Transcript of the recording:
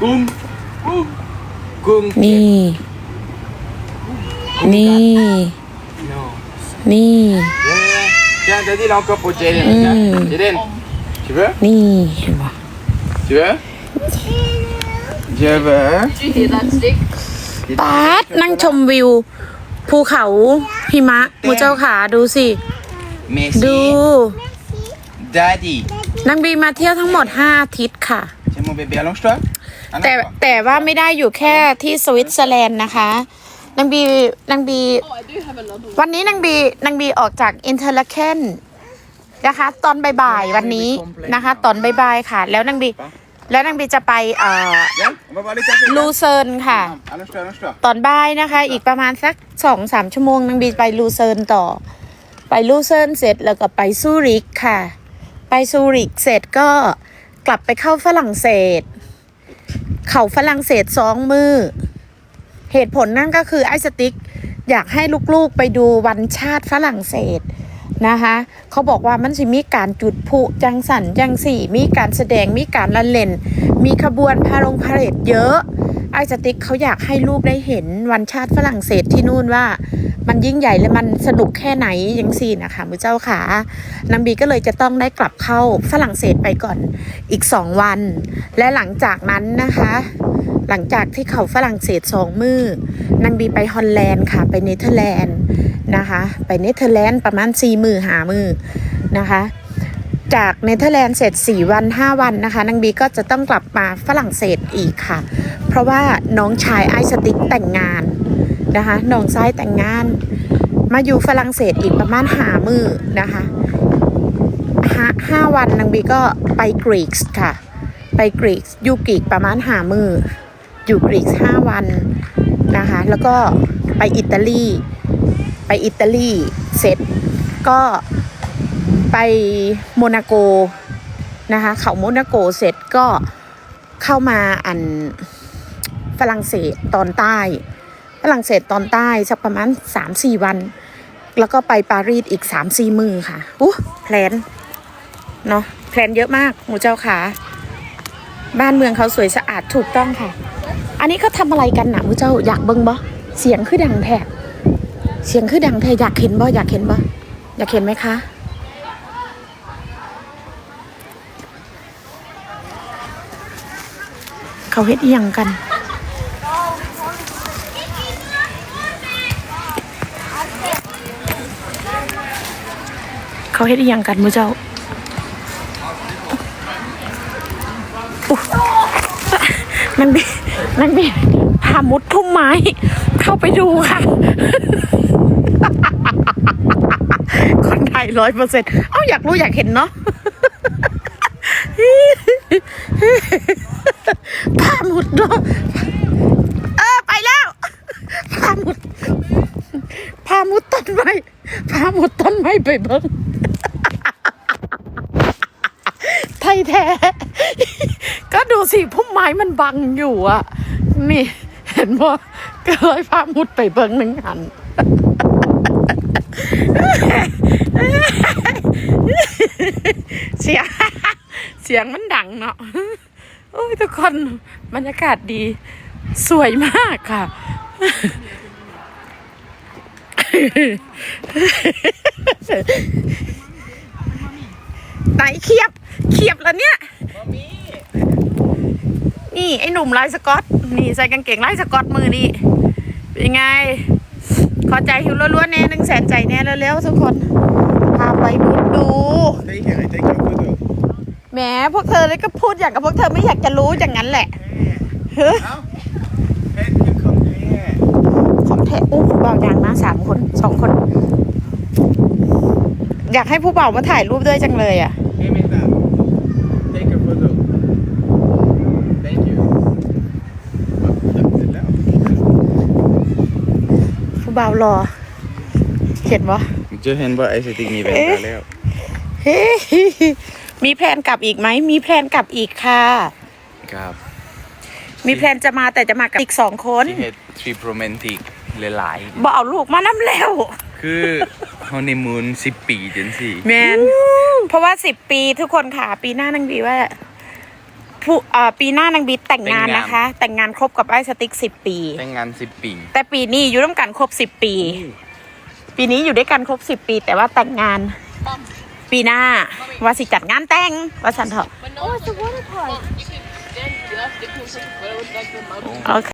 กุ้งกุ้งกุ้งนี่ นี่ No. นี่ Viens, viens, t'as dit là encore pour Jaden. Mm. Viens. Jaden, tu veux นี่เห็นปะ Tu veux Je veux. Did you hear that stick? ปาดนั่งชมวิว ภูเขาหิมะมูเจ้าขาดูสิ Merci. ดู Daddy. นางบีมาเที่ยวทั้งหมด 5 อาทิตย์ค่ะ Tiens mon bébé, allonge-toi. Ah, แต่ d'accord. แต่ว่าไม่ได้อยู่แค่ที่สวิตเซอร์แลนด์นะคะนางบีนางบี Oh, I do have another one. วันนี้นางบีนางบีออกจากอินเทอร์ลเคนนะคะ ตอนบ่ายๆวันนี้นะคะ ตอนบ่ายๆค่ะ แล้วนางบี แล้วนางบีจะไปเอ่อ Viens, on va voir les cafés. ลูเซิร์นค่ะ Allonge-toi, allonge-toi. ตอนบ่ายนะคะ อีกประมาณสักสองสามชั่วโมงนางบีไปลูเซิร์นต่อ ไปลูเซิร์นเสร็จแล้วก็ไปซูริกค่ะ ไปซูริกเสร็จก็กลับไปเข้าฝรั่งเศส เขาฝรั่งเศสสองมือ เหตุผลนั่นก็คือไอ้สติ๊กอยากให้ลูกๆไปดูวันชาติฝรั่งเศสนะคะเขาบอกว่ามันสิมีการจุดพลุจังสันจังสี่มีการแสดงมีการละเล่น มีขบวนพาลงพาเหรดเยอะ ไอ้สติ๊กเขาอยากให้ลูกได้เห็นวันชาติฝรั่งเศสที่นู่นว่า มันยิ่งใหญ่และมันสนุกแค่ไหนยังสี่นะคะมือเจ้าขานางบีก็เลยจะต้องได้กลับเข้าฝรั่งเศสไปก่อนอีกสองวัน และหลังจากนั้นนะคะ หลังจากที่เขาฝรั่งเศสสองมือนางบีไปฮอลแลนด์ค่ะ ไปเนเธอร์แลนด์นะคะ ไปเนเธอร์แลนด์ประมาณสี่มือหามือนะคะจากเนเธอร์แลนด์เสร็จ 4 วัน 5 วันนะคะนางบีก็จะต้องกลับมาฝรั่งเศสอีกค่ะ เพราะว่าน้องชายไอสติ๊กแต่งงาน นะคะน้องชายแต่งงาน มาอยู่ฝรั่งเศสอีกประมาณหามือนะคะห้าห้าวันนางบีก็ไปกรีกส์ค่ะ ไปกรีกส์อยู่กรีกประมาณหามืออยู่กรีกห้าวันนะคะ แล้วก็ไปอิตาลี ไปอิตาลีเสร็จก็ไปโมนาโกนะคะเขาโมนาโกเสร็จก็เข้ามาอันฝรั่งเศสตอนใต้ รั่งเศสตอนใต้สักประมาณสามสี่วัน แล้วก็ไปปารีสอีกสามสี่มือค่ะอู้แพลนเนาะแพลนเยอะมากหมูเจ้าขาบ้านเมืองเขาสวยสะอาดถูกต้องค่ะ อันนี้เขาทำอะไรกันนะมูเจ้าอยากเบิ้งบ่เสียงคือดังแท้เสียงคือดังแท้อยากเห็นบ่อยากเห็นบ่อยากเห็นไหมคะเขาเฮ็ดอียังกัน เขาเฮ็ดอีหยังกันมูเจ้าอุ๊ยนางบีนางบีพามุดพุ่มไม้ เข้าไปดูค่ะ คนไทยร้อยเปอร์เซ็นต์เอ้าอยากรู้อยากเห็นเนาะพามุดเนาะเออไปแล้วพามุดพามุดต้นไม้พามุดต้นไม้ไปเบิ้ง ไทยแท้ ก็ดูสิพุ่มไม้มันบังอยู่อะ นี่ เห็นบ่ก็เลยพามุดไปเบิ้งหนึ่งหันเสียงเสียงมันดังเนาะโอ้ยทุกคนบรรยากาศดี สวยมากค่ะ ไหนเขียบเขียบแล้วเนี่ย นี่ไอ้หนุ่มลายสกอต นี่ใส่กางเกงลายสกอตมือนี่เป็นยังไง ขอใจหิวล้วนๆแน่หนึ่งแสนใจแน่เร็วๆทุกคน พาไปมุดดู Take it, I take your photo. แหมพวกเธอเลยก็พูดอย่างกับพวกเธอไม่อยากจะรู้อย่างนั้นแหละเฮ้ย Now, head you come here. ของแท้อู้ผู้บ่าวยางมาสามคนสองคน อยากให้ผู้บ่าวมาถ่ายรูปด้วยจังเลยอะ Hey, madam. Take a photo. Thank you. เสร็จแล้วผู้บ่าวรอเห็นปะเจอเห็นว่าไอ้สติ๊กมีแว่นตาแล้ว เฮ้ยมีแพลนกลับอีกไหม มีแพลนกลับอีกค่ะ ครับมีแพลนจะมาแต่จะมากับอีกสองคน ที่เฮ็ดทริปโรแมนติกหลายบอกเอาลูกมาน้ำแล้วๆคือ ฮันนีมูนสิบปีจังสิแมนเพราะว่าสิบปีทุกคนค่ะ ปีหน้านางบีว่าผู้อ่าปีหน้านางบีแต่งงานแต่งงานนะคะ แต่งงานครบกับไอ้สติ๊กสิบปี แต่งงานสิบปี แต่ปีนี้อยู่ร่วมกันครบสิบปี ปีนี้อยู่ด้วยกันครบสิบปี แต่ว่าแต่งงาน ปีหน้าว่าสิจัดงานแต่งว่าฉันเถอะ But no, oh, it's a water park. you can then you have to do something, but it was like the mud. โอเค